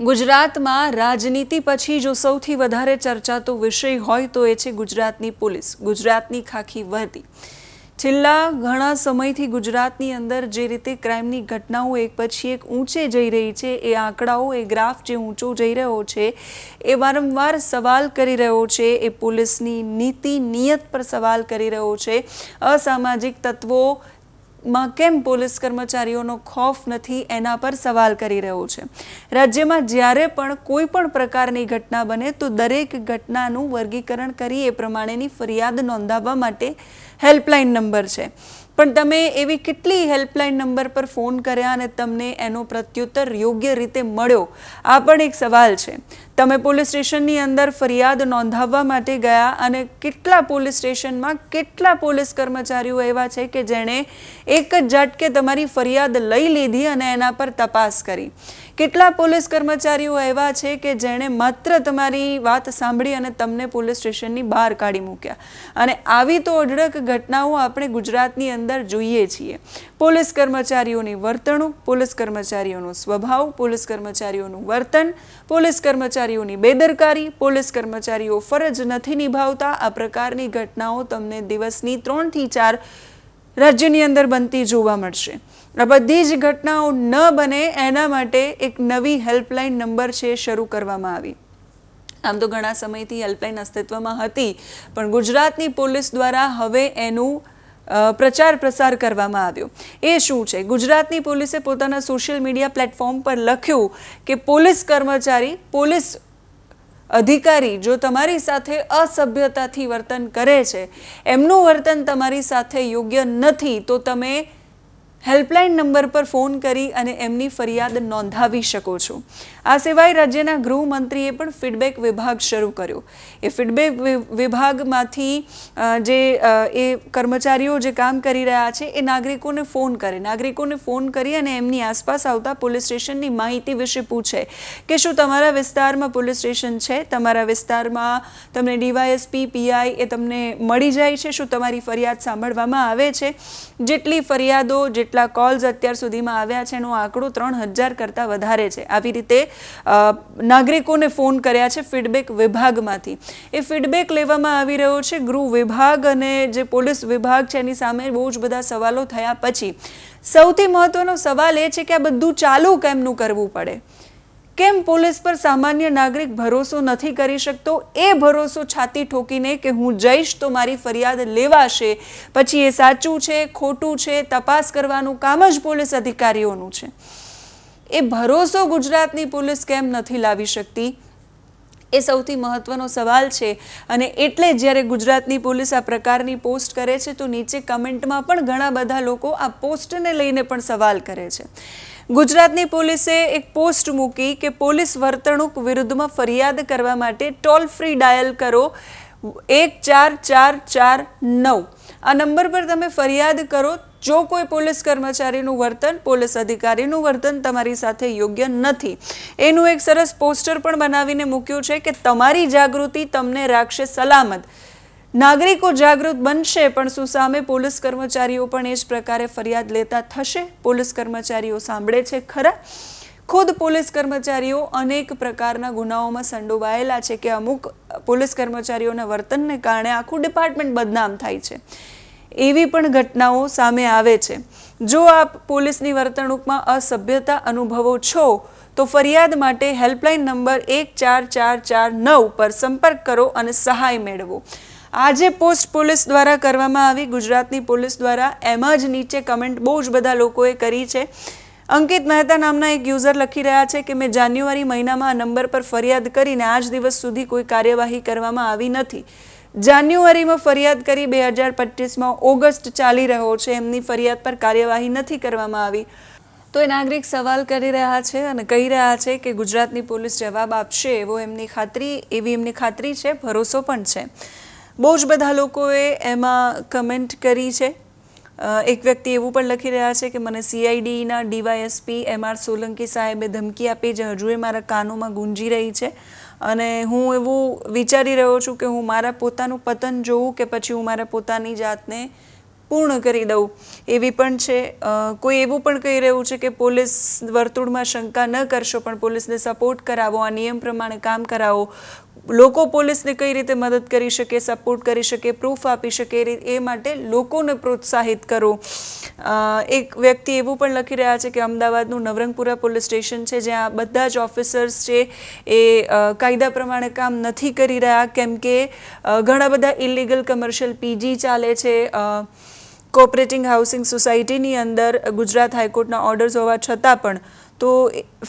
ગુજરાતમાં રાજનીતિ પછી જો સૌથી વધારે ચર્ચાતો વિષય હોય તો એ છે ગુજરાતની પોલીસ, ગુજરાતની ખાખી વર્દી. છેલ્લા ઘણા સમયથી ગુજરાતની અંદર જે રીતે ક્રાઇમની ઘટનાઓ એક પછી એક ઊંચે જઈ રહી છે, એ આંકડાઓ, એ ગ્રાફ જે ઊંચો જઈ રહ્યો છે, એ વારંવાર સવાલ કરી રહ્યો છે, એ પોલીસની નીતિ, નિયત પર સવાલ કરી રહ્યો છે. અસામાજિક તત્વો માં કેમ પોલીસ કર્મચારીઓનો ખોફ નથી એના પર સવાલ કરી રહ્યો છે. રાજ્યમાં જ્યારે પણ કોઈ પણ પ્રકારની ઘટના બને તો દરેક ઘટનાનું વર્ગીકરણ કરી એ પ્રમાણેની ફરિયાદ નોંધાવવા માટે હેલ્પલાઇન નંબર છે. પણ તમે એવી કેટલી હેલ્પલાઇન નંબર પર ફોન કર્યા અને તમને એનો પ્રત્યુત્તર યોગ્ય રીતે મળ્યો? આ પણ એક સવાલ છે. તમે પોલીસ સ્ટેશનની અંદર ફરિયાદ નોંધાવવા માટે ગયા અને કેટલા પોલીસ સ્ટેશનમાં કેટલા પોલીસ કર્મચારીઓ એવા છે કે જેણે એક જ ઝટકે તમારી ફરિયાદ લઈ લીધી અને એના પર તપાસ કરી? કેટલા પોલીસ કર્મચારીઓ એવા છે કે જેણે માત્ર તમારી વાત સાંભળી અને તમને પોલીસ સ્ટેશનની બહાર કાઢી મૂક્યા? અને આવી તો અઢળક ઘટનાઓ આપણે ગુજરાતની અંદર જોઈએ છીએ. પોલીસ કર્મચારીઓની વર્તણૂક, પોલીસ કર્મચારીઓનો સ્વભાવ, પોલીસ કર્મચારીઓનું વર્તન, પોલીસ કર્મચારીઓની બેદરકારી, પોલીસ કર્મચારીઓ ફરજ નથી નિભાવતા. આ પ્રકારની ઘટનાઓ તમને દિવસની ત્રણથી ચાર રાજ્યની અંદર બનતી જોવા મળશે. આ બધી જ ઘટનાઓ ન બને એના માટે એક નવી હેલ્પલાઇન નંબર છે, શરૂ કરવામાં આવી. આમ તો ઘણા સમયથી હેલ્પલાઇન અસ્તિત્વમાં હતી, પણ ગુજરાતની પોલીસ દ્વારા હવે એનું પ્રચાર પ્રસાર કરવામાં આવ્યો. એ શું છે? ગુજરાતની પોલીસે પોતાના સોશિયલ મીડિયા પ્લેટફોર્મ પર લખ્યું કે પોલીસ કર્મચારી, પોલીસ અધિકારી જો તમારી સાથે અસભ્યતાથી વર્તન કરે છે, એમનું વર્તન તમારી સાથે યોગ્ય નથી, તો તમે હેલ્પલાઇન નંબર પર ફોન કરી અને એમની ફરિયાદ નોંધાવી શકો છો. આ સિવાય રાજ્યના ગૃહમંત્રીએ પણ ફીડબેક વિભાગ શરૂ કર્યો. એ ફીડબેક વિભાગમાંથી જે એ કર્મચારીઓ જે કામ કરી રહ્યા છે, એ નાગરિકોને ફોન કરે. નાગરિકોને ફોન કરી અને એમની આસપાસ આવતા પોલીસ સ્ટેશનની માહિતી વિશે પૂછે કે શું તમારા વિસ્તારમાં પોલીસ સ્ટેશન છે? તમારા વિસ્તારમાં તમને ડીવાયએસપી પીઆઈ એ તમને મળી જાય છે? શું તમારી ફરિયાદ સાંભળવામાં આવે છે? જેટલી ફરિયાદો જેટલા કોલ્સ અત્યાર સુધીમાં આવ્યા છે, એનો આંકડો ત્રણ હજાર કરતાં વધારે છે. આવી રીતે નાગરિકોને ફોન કર્યા છે ફીડબેક વિભાગમાંથી. એ ફીડબેક લેવામાં આવી રહ્યો છે ગૃહ વિભાગ અને જે પોલીસ વિભાગ છે, એની સામે બહુ જ બધા સવાલો થયા પછી. સૌથી મહત્વનો સવાલ એ છે કે આ બધું ચાલુ કેમનું કરવું પડે? કેમ પોલીસ પર સામાન્ય નાગરિક ભરોસો નથી કરી શકતો? એ ભરોસો છાતી ઠોકીને કે હું જઈશ તો મારી ફરિયાદ લેવાશે. પછી એ સાચું છે, ખોટું છે, તપાસ કરવાનું કામ જ પોલીસ અધિકારીઓનું છે. એ ભરોસો ગુજરાતની પોલીસ કેમ નથી લાવી શકતી? એ સૌથી મહત્વનો સવાલ છે. અને એટલે જ્યારે ગુજરાતની પોલીસ આ પ્રકારની પોસ્ટ કરે છે, તો નીચે કમેન્ટમાં પણ ઘણા બધા લોકો આ પોસ્ટને લઈને પણ સવાલ કરે છે. ગુજરાતની પોલીસે એક પોસ્ટ મૂકી કે પોલીસ વર્તણૂક વિરુદ્ધમાં ફરિયાદ કરવા માટે ટોલ ફ્રી ડાયલ કરો. એક ચાર ચાર ચાર નવ. આ નંબર પર તમે ફરિયાદ કરો. જો કોઈ પોલીસ કર્મચારીનું વર્તન, પોલીસ અધિકારીનું વર્તન તમારી સાથે યોગ્ય નથી. એનું એક સરસ પોસ્ટર પણ બનાવીને મૂક્યું છે કે તમારી જાગૃતિ તમને રાખશે સલામત. નાગરિકો જાગૃત બનશે, પણ શું સામે પોલીસ કર્મચારીઓ પણ એ જ પ્રકારે ફરિયાદ લેતા થશે? પોલીસ કર્મચારીઓ સાંભળે છે ખરા? ખુદ પોલીસ કર્મચારીઓ અનેક પ્રકારના ગુનાઓમાં સંડોવાયેલા છે કે અમુક પોલીસ કર્મચારીઓના વર્તનને કારણે આખું ડિપાર્ટમેન્ટ બદનામ થાય છે. એવી પણ ઘટનાઓ સામે આવે છે. જો આપ પોલીસની વર્તણૂકમાં અસભ્યતા અનુભવો છો, તો ફરિયાદ માટે હેલ્પલાઇન નંબર એક ચાર ચાર ચાર નવ પર સંપર્ક કરો અને સહાય મેળવો. આજે પોસ્ટ પોલીસ દ્વારા કરવામાં આવી. ગુજરાતની પોલીસ દ્વારા એમાં જ નીચે કમેન્ટ બહુ જ બધા લોકોએ કરી છે. અંકિત મહેતા નામના એક યુઝર લખી રહ્યા છે કે, મેં જાન્યુઆરી મહિનામાં આ નંબર પર ફરિયાદ કરીને આજ દિવસ સુધી કોઈ કાર્યવાહી કરવામાં આવી નથી. જાન્યુઆરીમાં ફરિયાદ કરી બે હજાર પચીસમાં ઓગસ્ટ ચાલી રહ્યો છે. એમની ફરિયાદ પર કાર્યવાહી નથી કરવામાં આવી. તો એ નાગરિક સવાલ કરી રહ્યા છે અને કહી રહ્યા છે કે, ગુજરાતની પોલીસ જવાબ આપશે એવો એમની ખાતરી, એવી એમની ખાતરી છે, ભરોસો પણ છે. બહુ જ બધા લોકોએ એમાં કમેન્ટ કરી છે. એક વ્યક્તિ એવું પણ લખી રહ્યા છે કે મને સીઆઈડીના ડીવાયએસપી એમ આર સોલંકી સાહેબે ધમકી આપી જે હજુ એ મારા કાનોમાં ગુંજી રહી છે. અને હું એવું વિચારી રહ્યો છું કે હું મારા પોતાનું પતન જોઉં કે પછી હું મારા પોતાની જાતને પૂર્ણ કરી દઉં. એવી પણ છે. કોઈ એવું પણ કહી રહ્યું છે કે પોલીસ વર્તુળમાં શંકા ન કરશો, પણ પોલીસને સપોર્ટ કરાવો, આ નિયમ પ્રમાણે કામ કરાવો. લોકો પોલીસને કઈ રીતે મદદ કરી શકે સપોર્ટ કરી શકે પ્રૂફ આપી શકે એ માટે લોકોને પ્રોત્સાહિત કરો. એક વ્યક્તિ એવું પણ લખી રહ્યા છે કે અમદાવાદનું નવરંગપુરા પોલીસ સ્ટેશન છે, જ્યાં બધા જ ઓફિસર્સ છે એ કાયદા પ્રમાણે કામ નથી કરી રહ્યા, કેમ કે ઘણા બધા ઇલીગલ કમર્શિયલ પીજી ચાલે છે કોઓપરેટિંગ હાઉસિંગ સોસાયટીની અંદર ગુજરાત હાઈકોર્ટના ઓર્ડર્સ હોવા છતાં પણ. તો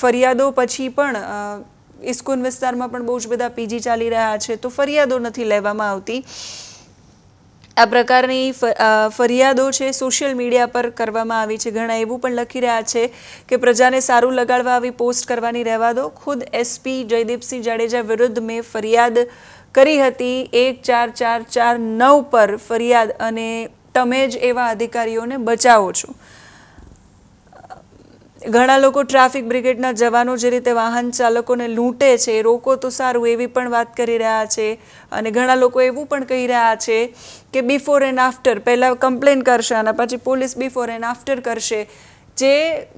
ફરિયાદો પછી પણ ઇસ્કોન વિસ્તારમાં પણ બહુ જ બધા પીજી ચાલી રહ્યા છે, તો ફરિયાદો નથી લેવામાં આવતી. આ પ્રકારની ફરિયાદો છે સોશિયલ મીડિયા પર કરવામાં આવી છે. ઘણા એવું પણ લખી રહ્યા છે કે પ્રજાને સારું લગાડવા આવી પોસ્ટ કરવાની રહેવા દો. ખુદ એસપી જયદીપસિંહ જાડેજા વિરુદ્ધ મેં ફરિયાદ કરી હતી એક ચાર ચાર ચાર નવ પર ફરિયાદ અને તમે જ એવા અધિકારીઓને બચાવો છો. ઘણા લોકો ટ્રાફિક બ્રિગેડના જવાનો જે રીતે વાહન ચાલકોને લૂંટે છે, રોકો તો સારું એવી પણ વાત કરી રહ્યા છે અને ઘણા લોકો એવું પણ કહી રહ્યા છે કે બિફોર એન્ડ આફ્ટર પહેલાં કમ્પ્લેન કરશે અને પછી પોલીસ બિફોર એન્ડ આફ્ટર કરશે. જે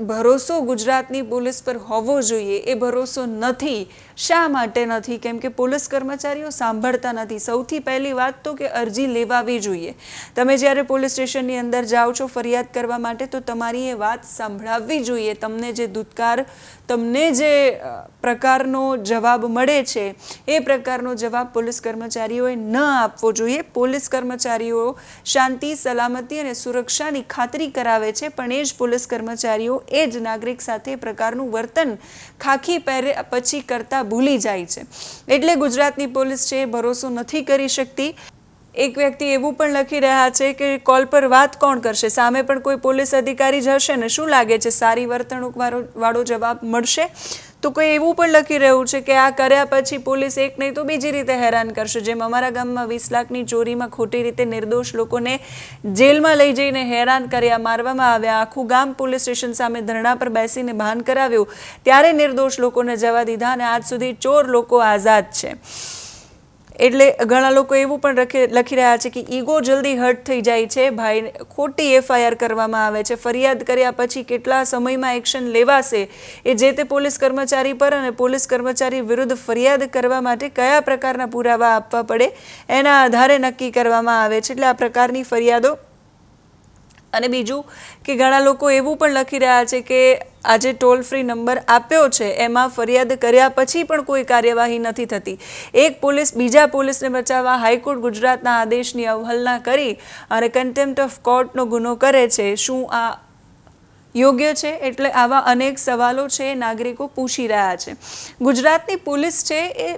ભરોસો ગુજરાતની પોલીસ પર હોવો જોઈએ એ ભરોસો નથી. શા માટે નથી? કેમ કે પોલીસ કર્મચારીઓ સાંભળતા નથી. સૌથી પહેલી વાત તો કે અરજી લેવાવી જોઈએ. તમે જ્યારે પોલીસ સ્ટેશનની અંદર જાઓ છો ફરિયાદ કરવા માટે, તો તમારી એ વાત સાંભળાવવી જોઈએ. તમને જે દૂતકાર, તમને જે પ્રકારનો જવાબ મળે છે, એ પ્રકારનો જવાબ પોલીસ કર્મચારીઓએ ન આપવો જોઈએ. પોલીસ કર્મચારીઓ શાંતિ, સલામતી અને સુરક્ષાની ખાતરી કરાવે છે, પણ એ જ પોલીસ કર્મચારીઓ, એ જ નાગરિક સાથે પ્રકારનું વર્તન ખાખી પહેરે પછી કરતા ભૂલી જાય છે. એટલે ગુજરાતની પોલીસ છે એ ભરોસો નથી કરી શકતી. એક વ્યક્તિ એવું પણ લખી રહ્યા છે કે કોલ પર વાત કોણ કરશે? સામે પણ કોઈ પોલીસ અધિકારી જ હશે ને શું લાગે છે? સારી વર્તણૂક વાળો જવાબ મળશે? તો કોઈ એવું પણ લખી રહ્યું છે કે આ કર્યા પછી પોલીસ એક નહીં તો બીજી રીતે હેરાન કરશે, જેમ અમારા ગામમાં વીસ લાખની ચોરીમાં ખોટી રીતે નિર્દોષ લોકોને જેલમાં લઈ જઈને હેરાન કર્યા, મારવામાં આવ્યા. આખું ગામ પોલીસ સ્ટેશન સામે ધરણા પર બેસીને ભાન કરાવ્યું. ત્યારે નિર્દોષ લોકોને જવા દીધા અને આજ સુધી ચોર લોકો આઝાદ છે. એટલે ઘણા લોકો એવું પણ લખી રહ્યા છે કે ઈગો જલ્દી હર્ટ થઈ જાય છે. ભાઈ ખોટી એફઆઈઆર કરવામાં આવે છે. ફરિયાદ કર્યા પછી કેટલા સમયમાં એક્શન લેવાશે એ જે તે પોલીસ કર્મચારી પર અને પોલીસ કર્મચારી વિરુદ્ધ ફરિયાદ કરવા માટે કયા પ્રકારના પુરાવા આપવા પડે એના આધારે નક્કી કરવામાં આવે છે. એટલે આ પ્રકારની ફરિયાદો અને બીજું કે ઘણા લોકો એવું પણ લખી રહ્યા છે કે આજે ટોલ ફ્રી નંબર આપ્યો છે, એમાં ફરિયાદ કર્યા પછી પણ કોઈ કાર્યવાહી નથી થતી. એક પોલીસ બીજા પોલીસને બચાવવા હાઈકોર્ટ ગુજરાતના આદેશની અવહેલના કરી અને કન્ટેમ્પ્ટ ઓફ કોર્ટનો ગુનો કરે છે. શું આ યોગ્ય છે? એટલે આવા અનેક સવાલો છે, નાગરિકો પૂછી રહ્યા છે. ગુજરાતની પોલીસ છે એ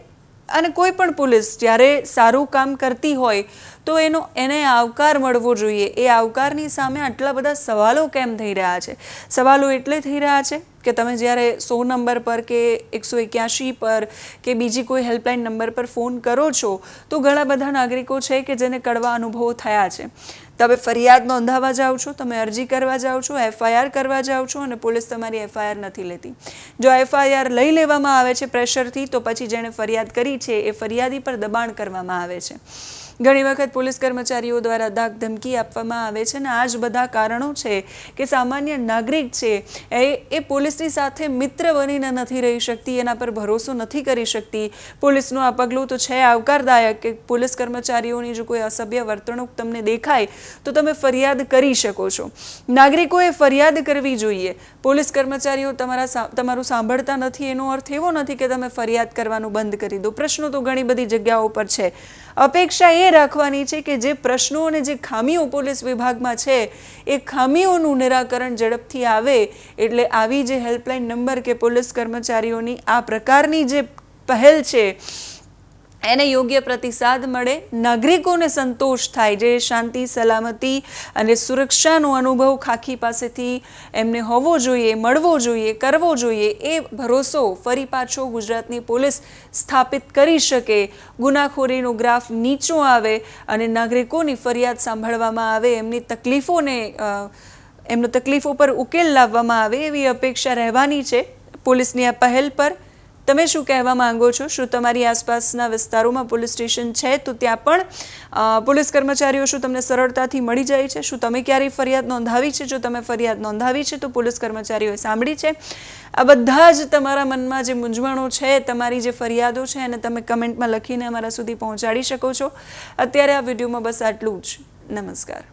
અને કોઈ પણ પોલીસ જ્યારે સારું કામ કરતી હોય તો એનો, એને આવકાર મળવો જોઈએ. એ આવકારની સામે આટલા બધા સવાલો કેમ થઈ રહ્યા છે? સવાલો એટલે થઈ રહ્યા છે કે તમે જ્યારે સો નંબર પર કે એકસો એક્યાસી પર કે બીજી કોઈ હેલ્પલાઇન નંબર પર ફોન કરો છો, તો ઘણા બધા નાગરિકો છે કે જેને કડવા અનુભવો થયા છે. તમે ફરિયાદ નોંધાવવા જાઓ છો, તમે અરજી કરવા જાઓ છો, એફઆઈઆર કરવા જાઓ છો અને પોલીસ તમારી એફઆઈઆર નથી લેતી. જો એફઆઈઆર લઈ લેવામાં આવે છે પ્રેશરથી, તો પછી જેણે ફરિયાદ કરી છે, એ ફરિયાદી પર દબાણ કરવામાં આવે છે. ઘણી વખત પોલીસ કર્મચારીઓ દ્વારા દાગ ધમકી આપવામાં આવે છે અને આ જ બધા કારણો છે કે સામાન્ય નાગરિક છે એ એ પોલીસની સાથે મિત્ર બનીને નથી રહી શકતી, એના પર ભરોસો નથી કરી શકતી. પોલીસનું આ પગલું તો છે આવકારદાયક કે પોલીસ કર્મચારીઓની જો કોઈ અસભ્ય વર્તણૂક તમને દેખાય, તો તમે ફરિયાદ કરી શકો છો. નાગરિકોએ ફરિયાદ કરવી જોઈએ. પોલીસ કર્મચારીઓ તમારા તમારું સાંભળતા નથી, એનો અર્થ એવો નથી કે તમે ફરિયાદ કરવાનું બંધ કરી દો. પ્રશ્નો તો ઘણી બધી જગ્યાઓ પર છે. અપેક્ષા એ રાખવાની છે કે જે પ્રશ્નો અને જે ખામીઓ પોલીસ વિભાગમાં છે, એ ખામીઓનું નિરાકરણ ઝડપથી આવે એટલે આવી જે હેલ્પલાઇન નંબર કે પોલીસ કર્મચારીઓની આ પ્રકારની જે પહેલ છે એને યોગ્ય પ્રતિસાદ મળે. નાગરિકોને સંતોષ થાય. જે શાંતિ, સલામતી અને સુરક્ષાનો અનુભવ ખાખી પાસેથી એમને હોવો જોઈએ, મળવો જોઈએ, કરવો જોઈએ એ ભરોસો ફરી પાછો ગુજરાતની પોલીસ સ્થાપિત કરી શકે. ગુનાખોરીનો ગ્રાફ નીચો આવે અને નાગરિકોની ફરિયાદ સાંભળવામાં આવે, એમની તકલીફોને એમનો તકલીફો પર ઉકેલ લાવવામાં આવે એવી અપેક્ષા રહેવાની છે પોલીસની આ પહેલ પર. તમે શું કહેવા માંગો છો? શું તમારી આસપાસના વિસ્તારોમાં પોલીસ સ્ટેશન છે? તો ત્યાં પણ પોલીસ કર્મચારીઓ શું તમને સરળતાથી મળી જાય છે? શું તમે ક્યારેય ફરિયાદ નોંધાવી છે? જો તમે ફરિયાદ નોંધાવી છે, તો પોલીસ કર્મચારીઓએ સાંભળી છે. આ બધા જ તમારા મનમાં જે મૂંઝવણો છે, તમારી જે ફરિયાદો છે, એને તમે કમેન્ટમાં લખીને અમારા સુધી પહોંચાડી શકો છો. અત્યારે આ વિડીયોમાં બસ આટલું જ. નમસ્કાર.